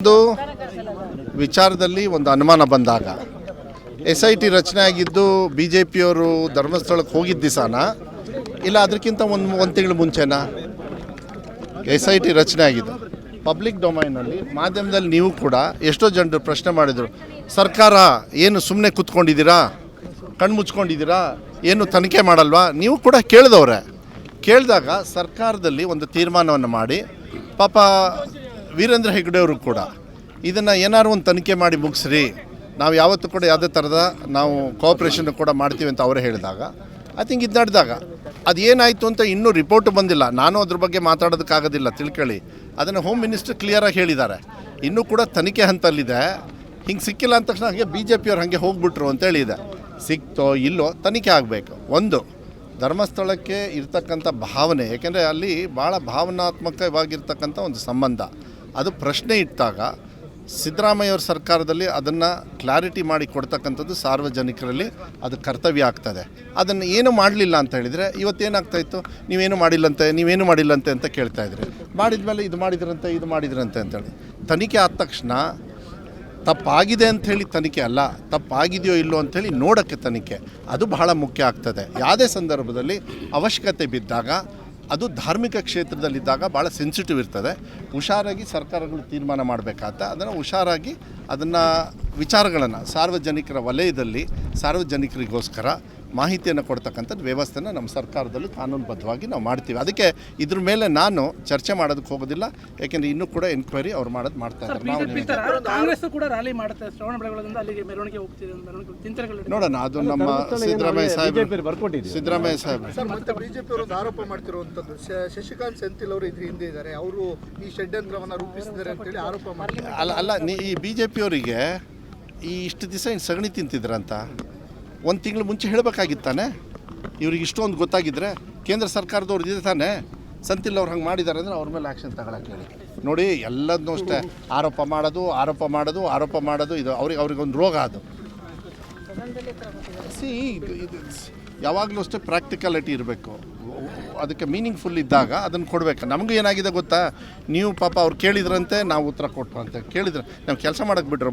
ಒಂದು ವಿಚಾರದಲ್ಲಿ ಒಂದು ಅನುಮಾನ ಬಂದಾಗ. ಎಸ್ ಐ ಟಿ ರಚನೆ ಆಗಿದ್ದು ಬಿ ಜೆ ಪಿಯವರು ಧರ್ಮಸ್ಥಳಕ್ಕೆ ಹೋಗಿದ್ದ ದಿವಸನ ಇಲ್ಲ, ಅದಕ್ಕಿಂತ ಒಂದು ಒಂದು ತಿಂಗಳು ಮುಂಚೆನಾ? ಎಸ್ ಐ ಟಿ ರಚನೆ ಆಗಿದ್ದು ಪಬ್ಲಿಕ್ ಡೊಮೈನಲ್ಲಿ ಮಾಧ್ಯಮದಲ್ಲಿ ನೀವು ಕೂಡ ಎಷ್ಟೋ ಜನರು ಪ್ರಶ್ನೆ ಮಾಡಿದರು, ಸರ್ಕಾರ ಏನು ಸುಮ್ಮನೆ ಕೂತ್ಕೊಂಡಿದ್ದೀರಾ? ಕಣ್ಣು ಮುಚ್ಕೊಂಡಿದ್ದೀರಾ? ಏನು ತನಿಖೆ ಮಾಡಲ್ವಾ? ನೀವು ಕೂಡ ಕೇಳಿದವ್ರೆ. ಕೇಳಿದಾಗ ಸರ್ಕಾರದಲ್ಲಿ ಒಂದು ತೀರ್ಮಾನವನ್ನು ಮಾಡಿ, ಪಾಪ ವೀರೇಂದ್ರ ಹೆಗ್ಡೆ ಅವರು ಕೂಡ ಇದನ್ನು ಏನಾದ್ರು ಒಂದು ತನಿಖೆ ಮಾಡಿ ಮುಗಿಸ್ರಿ. ನಾವು ಯಾವತ್ತೂ ಕೂಡ ಯಾವುದೇ ಥರದ ನಾವು ಕೋಆಪ್ರೇಷನ್ ಕೂಡ ಮಾಡ್ತೀವಿ ಅಂತ ಅವರೇ ಹೇಳಿದಾಗ. ಐ ಥಿಂಕ್ ಇದು ನಡೆದಾಗ. ಅದು ಏನಾಯಿತು ಅಂತ ಇನ್ನೂ ರಿಪೋರ್ಟ್ ಬಂದಿಲ್ಲ. ನಾನು ಅದ್ರ ಬಗ್ಗೆ ಮಾತಾಡೋದಕ್ಕಾಗೋದಿಲ್ಲ, ತಿಳ್ಕೊಳ್ಳಿ. ಅದನ್ನು ಹೋಮ್ ಮಿನಿಸ್ಟರ್ ಕ್ಲಿಯರಾಗಿ ಹೇಳಿದ್ದಾರೆ. ಇನ್ನೂ ಕೂಡ ತನಿಖೆ ಹಂತಲ್ಲಿದೆ. ಹಿಂಗೆ ಸಿಕ್ಕಿಲ್ಲ ಅಂದ ತಕ್ಷಣ ಹಾಗೆ ಬಿ ಜೆ ಪಿಯವ್ರು ಹಾಗೆ ಹೋಗ್ಬಿಟ್ರು ಅಂತೇಳಿ ಇದೆ ಸಿಕ್ತೋ ಇಲ್ಲೋ ತನಿಖೆ ಆಗಬೇಕು. ಒಂದು, ಧರ್ಮಸ್ಥಳಕ್ಕೆ ಇರ್ತಕ್ಕಂಥ ಭಾವನೆ ಏಕೆಂದರೆ ಅಲ್ಲಿ ಭಾಳ ಭಾವನಾತ್ಮಕವಾಗಿರ್ತಕ್ಕಂಥ ಒಂದು ಸಂಬಂಧ. ಅದು ಪ್ರಶ್ನೆ ಇಟ್ಟಾಗ ಸಿದ್ದರಾಮಯ್ಯವ್ರ ಸರ್ಕಾರದಲ್ಲಿ ಅದನ್ನು ಕ್ಲಾರಿಟಿ ಮಾಡಿ ಕೊಡ್ತಕ್ಕಂಥದ್ದು ಸಾರ್ವಜನಿಕರಲ್ಲಿ ಅದು ಕರ್ತವ್ಯ ಆಗ್ತದೆ. ಅದನ್ನು ಏನು ಮಾಡಲಿಲ್ಲ ಅಂತ ಹೇಳಿದರೆ ಇವತ್ತೇನಾಗ್ತಾ ಇತ್ತು? ನೀವೇನು ಮಾಡಿಲ್ಲಂತೆ ನೀವೇನು ಮಾಡಿಲ್ಲಂತೆ ಅಂತ ಕೇಳ್ತಾ ಇದ್ರಿ. ಮಾಡಿದ್ಮೇಲೆ ಇದು ಮಾಡಿದ್ರಂತೆ ಇದು ಮಾಡಿದ್ರಂತೆ ಅಂತೇಳಿ ತನಿಖೆ ಆದ ತಕ್ಷಣ ತಪ್ಪಾಗಿದೆ ಅಂಥೇಳಿ ತನಿಖೆ ಅಲ್ಲ, ತಪ್ಪಾಗಿದೆಯೋ ಇಲ್ಲೋ ಅಂಥೇಳಿ ನೋಡೋಕ್ಕೆ ತನಿಖೆ. ಅದು ಬಹಳ ಮುಖ್ಯ ಆಗ್ತದೆ. ಯಾವುದೇ ಸಂದರ್ಭದಲ್ಲಿ ಅವಶ್ಯಕತೆ ಬಿದ್ದಾಗ ಅದು ಧಾರ್ಮಿಕ ಕ್ಷೇತ್ರದಲ್ಲಿದ್ದಾಗ ಭಾಳ ಸೆನ್ಸಿಟಿವ್ ಇರ್ತದೆ. ಹುಷಾರಾಗಿ ಸರ್ಕಾರಗಳು ತೀರ್ಮಾನ ಮಾಡಬೇಕಾದ, ಅದನ್ನು ಹುಷಾರಾಗಿ ಅದನ್ನು ವಿಚಾರಗಳನ್ನು ಸಾರ್ವಜನಿಕರ ವಲಯದಲ್ಲಿ, ಸಾರ್ವಜನಿಕರಿಗೋಸ್ಕರ ಮಾಹಿತಿಯನ್ನು ಕೊಡ್ತಕ್ಕಂಥದ್ದು ವ್ಯವಸ್ಥೆನ ನಮ್ಮ ಸರ್ಕಾರದಲ್ಲಿ ಕಾನೂನುಬದ್ಧವಾಗಿ ನಾವು ಮಾಡ್ತೀವಿ. ಅದಕ್ಕೆ ಇದ್ರ ಮೇಲೆ ನಾನು ಚರ್ಚೆ ಮಾಡೋದಕ್ಕೆ ಹೋಗೋದಿಲ್ಲ. ಯಾಕೆಂದರೆ ಇನ್ನೂ ಕೂಡ ಎನ್ಕ್ವೈರಿ ಅವ್ರು ಮಾಡೋದು ಮಾಡ್ತಾ ಇದ್ದಾರೆ. ನಾವು ಕಾಂಗ್ರೆಸ್ ಕೂಡ ರ್ಯಾಲಿ ಮಾಡುತ್ತೆ. ಶ್ರವಣ ಬೆಳಗೊಳದಿಂದ ಅಲ್ಲಿಗೆ ಮೆರವಣಿಗೆ ಹೋಗ್ತಿದೆ ನೋಡೋಣ ಅದು ನಮ್ಮ ಸಿದ್ದರಾಮಯ್ಯ ಸಾಹೇಬ್ ಸಿದ್ದರಾಮಯ್ಯ ಸಾಹೇಬ್ ಸರ್ ಮತ್ತೆ ಬಿಜೆಪಿ ಅವರು ಒಂದು ಆರೋಪ ಮಾಡ್ತಿರುವಂಥದ್ದು. ಶಶಿಕಾಂತ್ ಸೆಂಥಿಲ್ ಅವರು ಇದ್ರ ಹಿಂದೆ ಇದ್ದಾರೆ. ಅವರು ಈ ಷಡ್ಯಂತ್ರವನ್ನು ರೂಪಿಸಿದ್ದಾರೆ ಅಂತೇಳಿ ಆರೋಪ ಮಾಡಿ ಅಲ್ಲ ಅಲ್ಲ ನೀ ಈ ಬಿ ಜೆ ಪಿಯವರಿಗೆ ಈ ಇಷ್ಟು ದಿವಸ ಇನ್ನು ಸಗಣಿ ತಿಂತಿದ್ರಂತ? ಒಂದು ತಿಂಗಳು ಮುಂಚೆ ಹೇಳಬೇಕಾಗಿತ್ತಾನೆ? ಇವ್ರಿಗೆ ಇಷ್ಟೊಂದು ಗೊತ್ತಾಗಿದ್ರೆ ಕೇಂದ್ರ ಸರ್ಕಾರದವ್ರು ಇದೆ ತಾನೆ. ಸಂತಿಲ್ ಅವ್ರು ಹಂಗೆ ಮಾಡಿದ್ದಾರೆ ಅಂದರೆ ಅವ್ರ ಮೇಲೆ ಆ್ಯಕ್ಷನ್ ತಗೊಳಕ್ಕೆ ಹೇಳಿ. ನೋಡಿ ಎಲ್ಲದನ್ನೂ ಅಷ್ಟೇ. ಆರೋಪ ಮಾಡೋದು ಆರೋಪ ಮಾಡೋದು ಆರೋಪ ಮಾಡೋದು, ಇದು ಅವ್ರಿಗೆ ಅವ್ರಿಗೊಂದು ರೋಗ ಅದು. ಸಿ, ಇದು ಯಾವಾಗಲೂ ಅಷ್ಟೇ ಪ್ರಾಕ್ಟಿಕಾಲಿಟಿ ಇರಬೇಕು. ಅದಕ್ಕೆ ಮೀನಿಂಗ್ಫುಲ್ ಇದ್ದಾಗ ಅದನ್ನು ಕೊಡಬೇಕು. ನಮಗೂ ಏನಾಗಿದೆ ಗೊತ್ತಾ? ನೀವು ಪಾಪ ಅವ್ರು ಕೇಳಿದ್ರಂತೆ, ನಾವು ಉತ್ತರ ಕೊಟ್ಟು ಅಂತ ಕೇಳಿದ್ರೆ, ನಾವು ಕೆಲಸ ಮಾಡೋಕ್ಕೆ ಬಿಟ್ರೆ